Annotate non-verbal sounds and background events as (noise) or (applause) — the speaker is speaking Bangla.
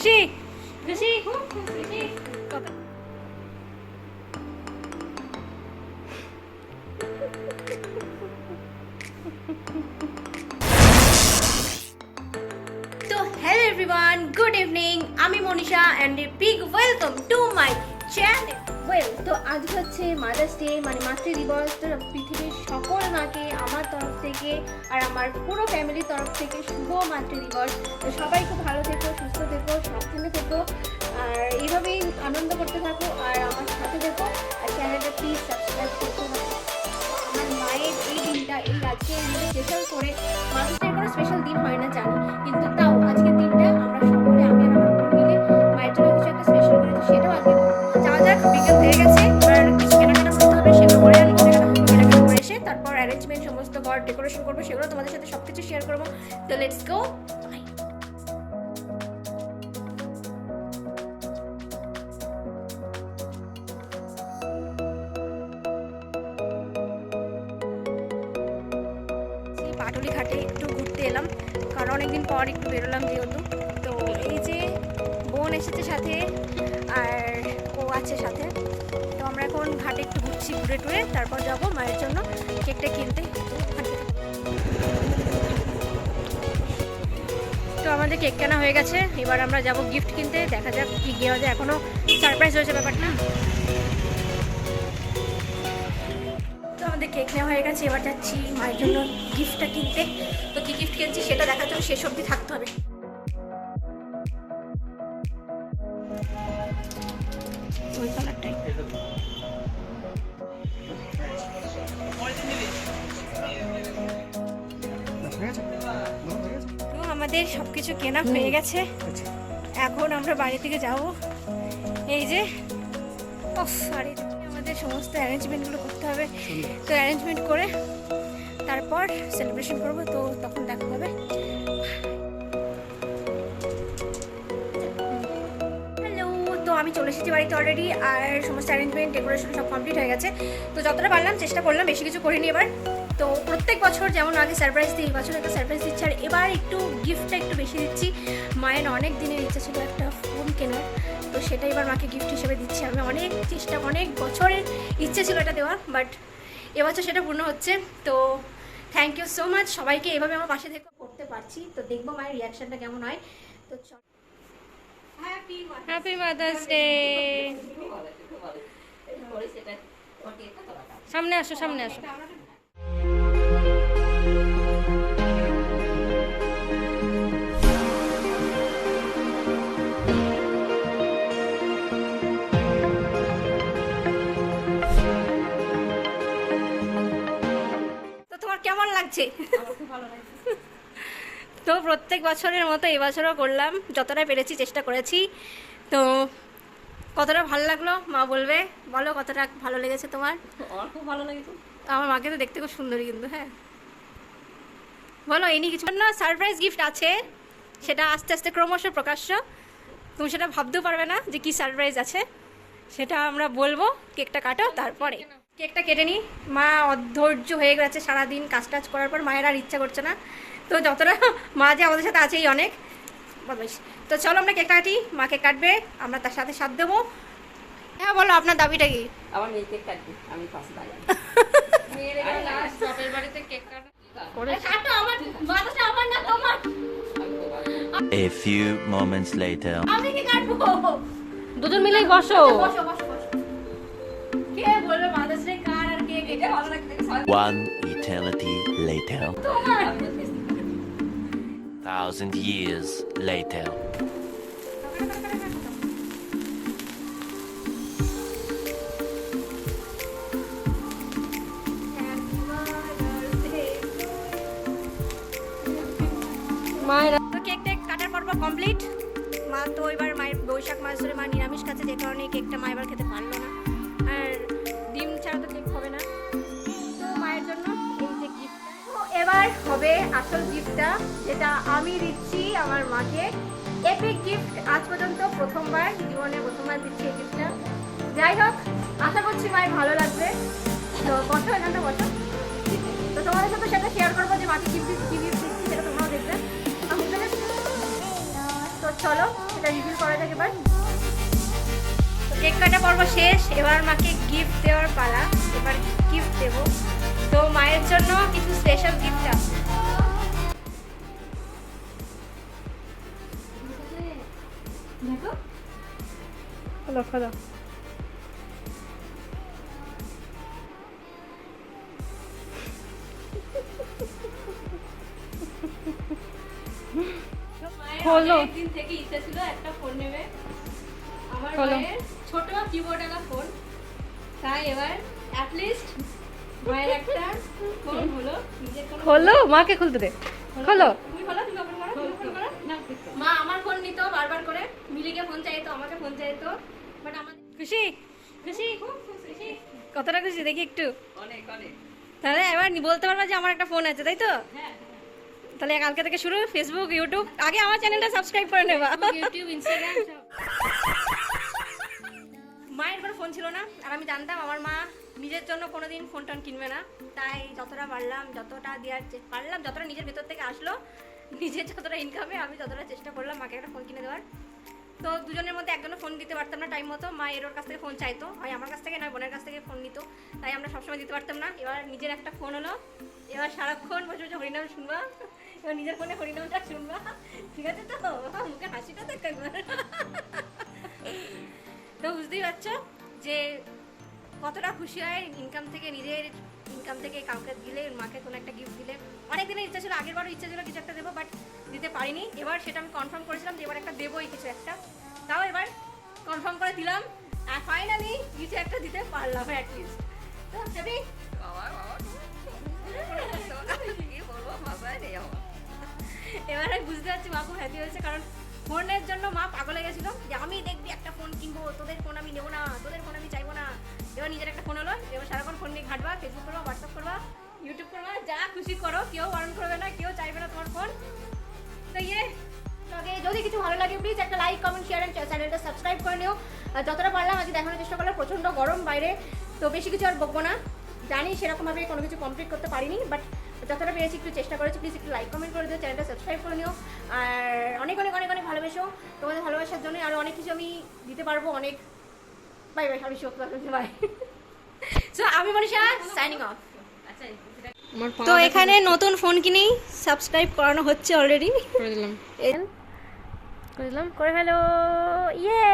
খুশি খুশি খুশি তো হ্যালো এভরিওয়ান গুড ইভিনিং আমি Manisha and a big welcome to my channel well তো আজ হচ্ছে মাদার্স ডে মানে মাতৃ দিবস, তো পৃথিবীর সকল মাকে আমার তরফ থেকে আর আমার পুরো ফ্যামিলির তরফ থেকে শুভ মাতৃ দিবস। তো সবাই খুব ভালো থেকো, সুস্থ থেকো, সাবধানে থেকো, আর এইভাবেই আনন্দ করতে থাকো আর আমার সাথে থেকো। আর চ্যানেলটা প্লিজ সাবস্ক্রাইব করতে আমার মায়ের এই দিনটা, এই আজকে স্পেশাল করে ডে কোনো স্পেশাল দিন হয় না, জানি। কিন্তু ডেকোরেশন করব, সেগুলো তোমাদের সাথে সব কিছু শেয়ার করব। তো লেটস গো পাটুলি ঘাটে একটু ঘুরতে এলাম, কারণ অনেকদিন পর একটু বেরোলাম যেহেতু। তো এই যে বোন এসেছে সাথে, আর ও আছে সাথে। তো আমরা এখন ঘাটে একটু ঘুরছি, ঘুরে টুরে, তারপর যাব মায়ের জন্য কেকটা কিনতে। আমাদের কেক কেনা হয়ে গেছে। এবার আমরা যাব গিফট কিনতে। দেখা যাক কি গিয়ে যায় এখনও সারপ্রাইজ হয়েছে ব্যাপারটা। তো আমাদের কেক নেওয়া হয়ে গেছে। এবার যাচ্ছি মায়ের জন্য গিফটটা কিনতে। তো কি গিফট কিনছি সেটা দেখার জন্য শেষ অবধি থাকতে হবে। ওই কালারটাই আমাদের সব কিছু কেনা হয়ে গেছে। এখন আমরা বাড়ি থেকে যাব। এই যে এই আমাদের সমস্ত অ্যারেঞ্জমেন্টগুলো করতে হবে। তো অ্যারেঞ্জমেন্ট করে তারপর সেলিব্রেশন করব। তো তখন দেখা হবে। হ্যালো তো আমি চলে এসেছি বাড়িতে অলরেডি আর সমস্ত অ্যারেঞ্জমেন্ট ডেকোরেশন সব কমপ্লিট হয়ে গেছে। তো যতটা পারলাম চেষ্টা করলাম বেশি কিছু করিনি এবার। তো প্রত্যেক বছর যেমন আগে সারপ্রাইজ দিই বছর একটা সারপ্রাইজ দিচ্ছি। আর এবার একটু গিফটটা একটু বেশি দিচ্ছি। মায়ের অনেক দিনের ইচ্ছা ছিল একটা ফোন কেনার। তো সেটা এবার মাকে গিফট হিসেবে দিচ্ছি। আমি অনেক চেষ্টা অনেক বছরের ইচ্ছে ছিল এটা দেওয়ার বাট এবছর সেটা পূর্ণ হচ্ছে। তো থ্যাংক ইউ সো মাচ সবাইকে এভাবে আমার পাশে থেকে করতে পারছি। তো দেখব মায়ের রিয়াকশনটা কেমন হয়। তো চল হ্যাপি মাদার্স ডে সামনে আসো সামনে আসো। কেমন লাগছে? তো প্রত্যেক বছরের মতো এবছরও করলাম যতটা পেরেছি চেষ্টা করেছি। তো কতটা ভালো লাগল? মা বলবে। বলো কতটা ভালো লেগেছে তোমার? খুব ভালো লেগেছে। আমার মাকে তো দেখতে খুব সুন্দরী কিন্তু হ্যাঁ। বলো এই নিয়ে কিছু? না সারপ্রাইজ গিফট আছে। সেটা আস্তে আস্তে ক্রমশ প্রকাশ্য। তুমি সেটা ভাবতেও পারবে না যে কি সারপ্রাইজ আছে। সেটা আমরা বলব কেকটা কাটো তারপরে। কেকটা কেটে নিই। মা অধৈর্য হয়ে গেছে সারাদিন কাজ টাজ করার পর মায়ের আর ইচ্ছা করছে না। তো যতটা মা যে আমাদের সাথে আছেই অনেক। বদমাইশ। তো চলো আমরা কেকটা কাটি মাকে কাটবে আমরা তার সাথে সাথ দেবো। হ্যাঁ বলো আপনার দাবিটা কি? আমার মেয়ে কেক কাটবে আমি পাশে দাঁড়াই। (laughs) করে কাটো আমার বাতাসটা আমার না তোমার। A few moments later. আমি কি কাটবো? দুজন মিলেই বসো বসো। One eternity later. Thousand years later. মায়ের তো কেক টেক কাটার পর্ব কমপ্লিট মা তো এবার মায়ের বৈশাখ মাস ধরে মা নিরামিষ খাচ্ছে যে কারণে কেকটা মা এবার খেতে পারল না হবে আসল গিফটটা যেটা আমি দিচ্ছি আমার মাকে। এপিক গিফট আজ পর্যন্ত প্রথমবার, জীবনে প্রথমবার দিচ্ছি এই গিফটটা যাই হোক, আশা করছি মায়ের ভালো লাগবে। তো বসো এখানটা বসো। তো তোমাদের সাথে সেটা শেয়ার করব যে মাকে গিফট কি গিফট দিচ্ছি, সেটা তোমরাও দেখবে। তো চলো, সেটা রিভিল করা যাক এবার। কেক কাটা পর্ব শেষ, এবার মাকে গিফট দেওয়ার পালা, এবার গিফট দেব। জন্য কিছু স্পেশাল গিফট আছে। খোলো খোলো খোলো। দিন থেকে ইচ্ছা ছিল একটা ফোন নেবে। আমার। মায়ের ছোট কিবোর্ডওয়ালা ফোন তাই এবার অ্যাটলিস্ট খোলো মাকে খুলতে দে। খোলো। মা আমার ফোন নিত বারবার করে। মিলিকে ফোন চাইতো আমাকে ফোন চাইতো। বাট আমাদের খুশি? খুশি? খুশি। কতটা খুশি? দেখি একটু। অনেক অনেক। তাহলে এবার বলতে পারবা যে আমার একটা ফোন আছে তাই তো? হ্যাঁ তাহলে কালকে থেকে শুরু ফেসবুক ইউটিউব আগে আমার চ্যানেলটা সাবস্ক্রাইব করে নেবা। ইউটিউব ইনস্টাগ্রাম ছিল না। আর আমি জানতাম আমার মা নিজের জন্য কোনোদিন ফোন টোন কিনবে না। তাই যতটা পারলাম, যতটা দেওয়ার পারলাম, যতটা নিজের ভেতর থেকে আসলো, নিজের যতটা ইনকামে আমি ততটা চেষ্টা করলাম মাকে একটা ফোন কিনে দেওয়ার। তো দুজনের মধ্যে একজনও ফোন দিতে পারতাম না টাইম মতো। মা এর ওর কাছ থেকে ফোন চাইতো, হয় আমার কাছ থেকে, নয় বোনের কাছ থেকে ফোন নিত। তাই আমরা সবসময় দিতে পারতাম না। এবার নিজের একটা ফোন হলো। এবার সারাক্ষণ বসে বসে হরিনাম শুনবা। এবার নিজের ফোনে হরিনামটা শুনবা। ঠিক আছে তো? মুখে হাসিটা দেখ তো বুঝতেই পারছ? যে কতটা খুশি হয় ইনকাম থেকে নিজের ইনকাম থেকে কাউকে দিলে মাকে কোনো একটা গিফট দিলে। অনেক দিনের ইচ্ছা ছিল আগের বারও ইচ্ছা ছিল কিছু একটা দেবো বাট দিতে পারিনি। এবার সেটা আমি কনফার্ম করেছিলাম যে এবার একটা দেবোই কিছু একটা। তাও এবার কনফার্ম করে দিলাম আর ফাইনালি কিছু একটা দিতে পারলাম অ্যাটলিস্ট তো যাবি এবার আমি বুঝতে পারছি মা খুব হ্যাপি হয়েছে কারণ ফোনের জন্য মা পাগল হয়ে গেছিল যে আমি দেখবি একটা ফোন কিনবো তোদের ফোন আমি নেব না। লাগে প্লিজ একটা লাইক কমেন্ট শেয়ার অ্যান্ড চ্যানেলটা সাবস্ক্রাইব করে নিও। আর যতটা পারলাম আজকে দেখানোর চেষ্টা করলাম প্রচণ্ড গরম বাইরে তো বেশি কিছু আর বকবো না। জানি সেরকমভাবে কোনো কিছু কমপ্লিট করতে পারিনি বাট যতটা পেরেছি একটু চেষ্টা করেছি প্লিজ একটু লাইক কমেন্ট করে দিও চ্যানেলটা সাবস্ক্রাইব করে নিও। আর অনেক অনেক অনেক অনেক ভালোবেসো। তোমাদের ভালোবাসার জন্য আরও অনেক কিছু আমি দিতে পারব অনেক। বাই বাই আমি শোক বাই সো আমি মনীষা সাইনিং অফ আচ্ছা তো এখানে নতুন ফোন কিনেই সাবস্ক্রাইব করানো হচ্ছে অলরেডি করে দিলাম। করে দিলাম করে ফেলো ইয়ে